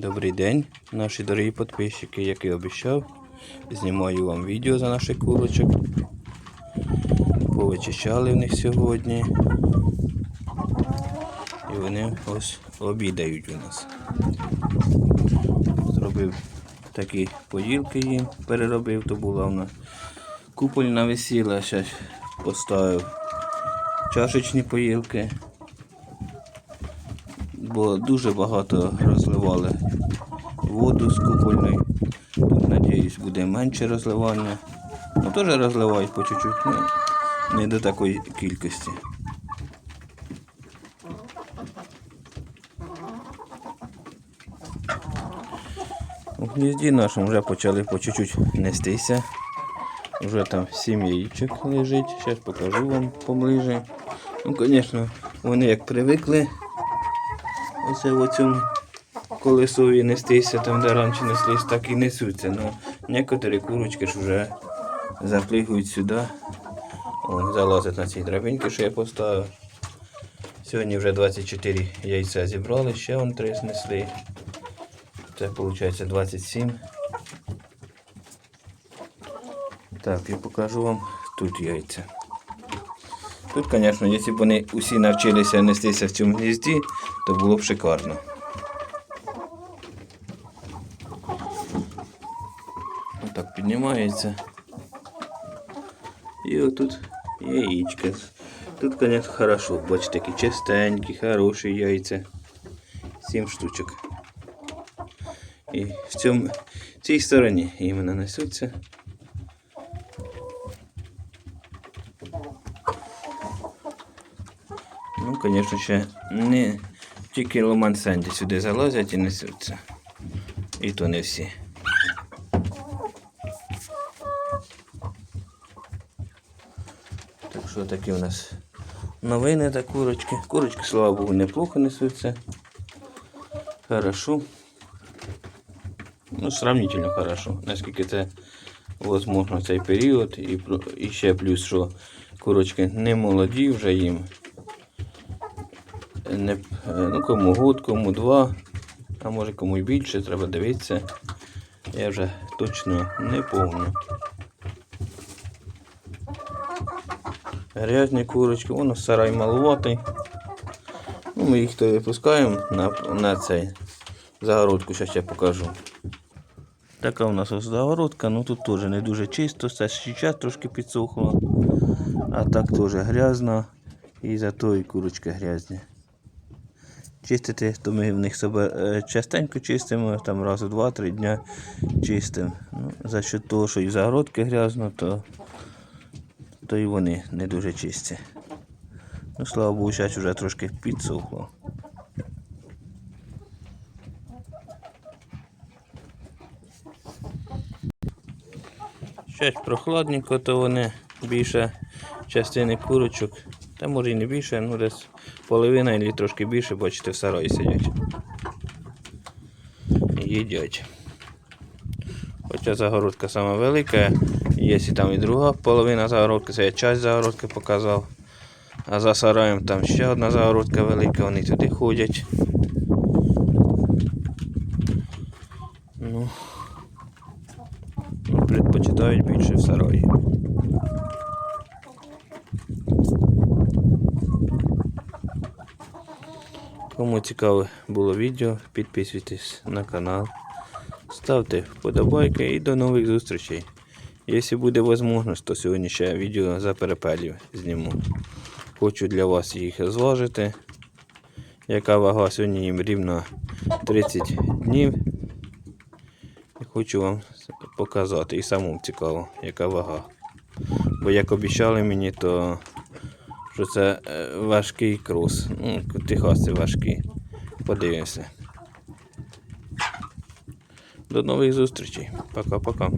Добрий день, наші дорогі підписчики, як і обіцяв, знімаю вам відео за наших курочок. Повичищали в них сьогодні. І вони ось обідають у нас. Зробив такі поділки їм, переробив, то була в нас купольна весіла, ще поставив чашечні поїлки бо дуже багато розливали воду з купольної. Тут, надіюсь, буде менше розливання. Ну, теж розливають по чуть-чуть, ну, не до такої кількості. У гнізді нашому вже почали по чуть-чуть нестися. Вже там сім яєчок лежить. Зараз покажу вам поближе. Ну, звісно, вони як привикли Оце в цьому колесові нестися, там де раніше неслись, так і несуться. Ну, некоторі курочки ж вже заплигують сюди. О, залазять на ці драбинки, що я поставив. Сьогодні вже 24 яйця зібрали, ще вон 3 знесли. Це виходить 27. Так, я покажу вам тут яйця. Тут, звісно, якщо б вони усі навчилися нестися в цьому гнізді, то було б шикарно. Отак піднімається. І отут яєчка. Тут, звісно, хорошо. Бачите, такі чистенькі, хороші яйця. Сім штучок. І в цьому цій стороні іменно несуться. Ну, звісно, ще не тільки Ломан Сенді сюди залазять і несуться. І то не всі. Так що такі у нас новини та курочки. Курочки, слава Богу, неплохо несуться. Хорошо. Ну, сравнительно хорошо. Наскільки це возможно цей період. І, і ще плюс, що курочки не молоді вже їм не, ну, кому год, кому два, а може кому й більше, треба дивитися. Я вже точно не помню. Грязні курочки, воно сарай малуватий. Ну, ми їх то випускаємо на, на цей загородку, зараз я покажу. Така у нас ось загородка, ну тут теж не дуже чисто, це ще трошки підсохло, а так теж грязно і зато і курочки грязні. Чистити, то ми в них себе е, частенько чистимо, там раз у два-три дня чистимо. Ну, за що того, що і загородки грязно, то, то і вони не дуже чисті. Ну, слава Богу, зараз вже трошки підсохло. Щось прохладненько, то вони більше частини курочок. Та може і не більше, ну десь половина або трошки більше, бачите, в сараї сидять. І їдять. Хоча загородка сама велика, є і там і друга половина загородки, це я часть загородки показав. А за сараєм там ще одна загородка велика, вони туди ходять. Ну, ну, предпочитають більше в сараї. Кому цікаве було відео, підписуйтесь на канал, ставте вподобайки і до нових зустрічей. Якщо буде можливість, то сьогодні ще відео за перепелів зніму. Хочу для вас їх зважити. Яка вага сьогодні їм рівно 30 днів. І хочу вам показати і самому цікаво, яка вага. Бо як обіцяли мені, то що це е, важкий крус. Ну, Техаси важкі. Подивимося. До нових зустрічей. Пока-пока.